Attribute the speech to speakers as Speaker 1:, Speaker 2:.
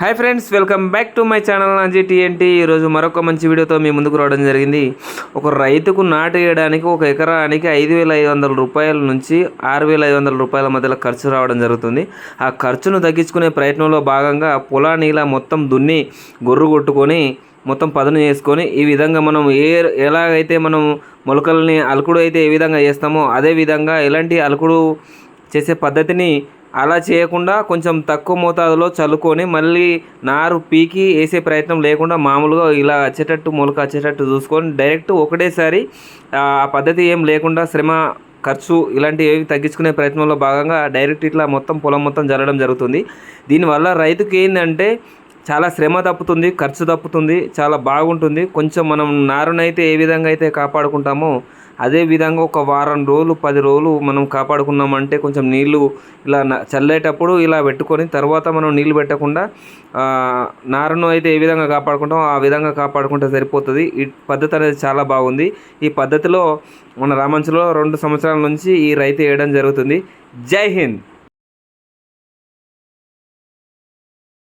Speaker 1: Hi friends welcome back to my channel Nazi TNT ఈరోజు మరొక మంచి వీడియోతో మీ ముందుకు రావడం జరిగింది. ఒక రైతుకు నాటు వేయడానికి ఒక ఎకరానికి ఐదు వేల ఐదు వందల రూపాయల నుంచి ఆరు వేల ఐదు వందల రూపాయల మధ్యలో ఖర్చు రావడం జరుగుతుంది. ఆ ఖర్చును తగ్గించుకునే ప్రయత్నంలో భాగంగా పొలాన్ని ఇలా మొత్తం దున్ని గొర్రు కొట్టుకొని మొత్తం పదును చేసుకొని ఈ విధంగా మనం ఏ ఎలాగైతే మనం మొలకల్ని అలుకుడు అయితే ఏ విధంగా చేస్తామో అదే విధంగా ఎలాంటి అలుకుడు చేసే పద్ధతిని అలా చేయకుండా కొంచెం తక్కువ మోతాదులో చల్లుకొని మళ్ళీ నారు పీకి వేసే ప్రయత్నం లేకుండా మామూలుగా ఇలా వచ్చేటట్టు మొలక వచ్చేటట్టు చూసుకొని డైరెక్ట్ ఒకటేసారి ఆ పద్ధతి ఏం లేకుండా శ్రమ ఖర్చు ఇలాంటివి ఏవి తగ్గించుకునే ప్రయత్నంలో భాగంగా డైరెక్ట్ ఇట్లా మొత్తం పొలం మొత్తం జరగడం జరుగుతుంది. దీనివల్ల రైతుకి ఏంటంటే చాలా శ్రమ తప్పుతుంది ఖర్చు తప్పుతుంది చాలా బాగుంటుంది. కొంచెం మనం నారునైతే ఏ విధంగా అయితే కాపాడుకుంటామో అదే విధంగా ఒక వారం రోజులు పది రోజులు మనం కాపాడుకున్నామంటే కొంచెం నీళ్ళు ఇలా చల్లేటప్పుడు ఇలా పెట్టుకొని తర్వాత మనం నీళ్ళు పెట్టకుండా నారును అయితే ఏ విధంగా కాపాడుకుంటామో ఆ విధంగా కాపాడుకుంటే సరిపోతుంది. ఈ పద్ధతి అనేది చాలా బాగుంది. ఈ పద్ధతిలో మన రామంచులో రెండు సంవత్సరాల నుంచి ఈ రైతు వేయడం జరుగుతుంది. జై హింద్!